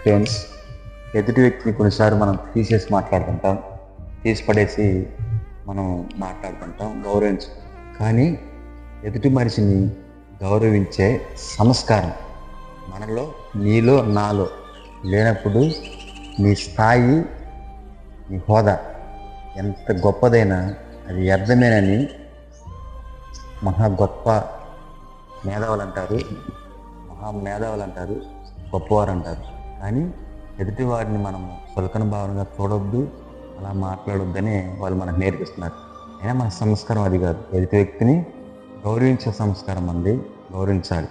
Friends ఎదుటి వ్యక్తిని కొన్నిసార్లు మనం తీసేసి మాట్లాడుతుంటాం. తీసి పడేసి మనం మాట్లాడుతుంటాం గౌరవించు కానీ ఎదుటి మనిషిని గౌరవించే సంస్కారం మనలో నీలో నాలో లేనప్పుడు నీ స్థాయి నీ హోదా ఎంత గొప్పదైనా అది వ్యర్థమేనని మహా గొప్ప మేధావులు అంటారు మహా మేధావులు అంటారు గొప్పవారు అంటారు కానీ ఎదుటి వారిని మనం చులకన భావనగా చూడొద్దు అలా మాట్లాడొద్దని వాళ్ళు మనకు నేర్పిస్తున్నారు. అయినా మన సంస్కారం అది కాదు. ఎదుటి వ్యక్తిని గౌరవించే సంస్కారం అంది గౌరవించాలి.